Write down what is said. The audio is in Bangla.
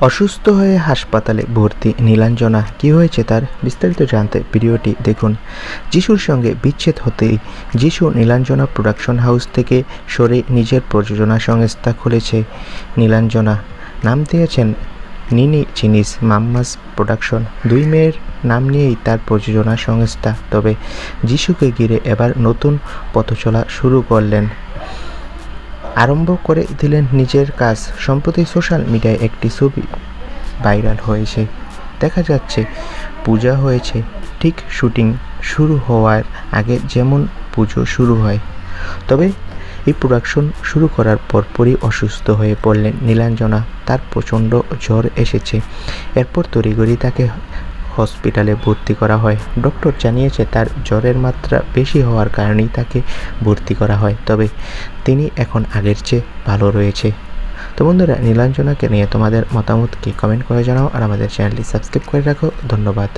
অসুস্থ হয়ে হাসপাতালে ভর্তি নীলাঞ্জনা। কী হয়েছে তার বিস্তারিত জানতে ভিডিওটি দেখুন। যিশুর সঙ্গে বিচ্ছেদ হতেই যিশু নীলাঞ্জনা প্রোডাকশন হাউস থেকে সরে নিজের প্রযোজনা সংস্থা খুলেছে। নীলাঞ্জনা, নাম দিয়েছেন নিনি চিনিস মাম্মাস প্রোডাকশন। দুই মেয়ের নাম নিয়েই তার প্রযোজনা সংস্থা। তবে যিশুকে ঘিরে এবার নতুন পথচলা শুরু করলেন। আরম্ভ করে দিলেন নিজের কাজ। সম্প্রতি সোশ্যাল মিডিয়ায় একটি ছবি ভাইরাল হয়েছে। দেখা যাচ্ছে, পূজা হয়েছে। ঠিক শুটিং শুরু হওয়ার আগে যেমন পুজো শুরু হয়, তবে এই প্রোডাকশন শুরু করার পরপরই অসুস্থ হয়ে পড়লেন নীলাঞ্জনা। তার প্রচণ্ড জ্বর এসেছে। এরপর তড়িঘড়ি তাকে হসপিটালে ভর্তি করা হয়। ডক্টর জানিয়েছে তার জ্বরের মাত্রা বেশি হওয়ার কারণেই তাকে ভর্তি করা হয়, তবে তিনি এখন আগের চেয়ে ভালো রয়েছে। তো বন্ধুরা, নীলাঞ্জনাকে নিয়ে তোমাদের মতামত কি? কমেন্ট করে জানাও আর আমাদের চ্যানেলটি সাবস্ক্রাইব করে রাখো। ধন্যবাদ।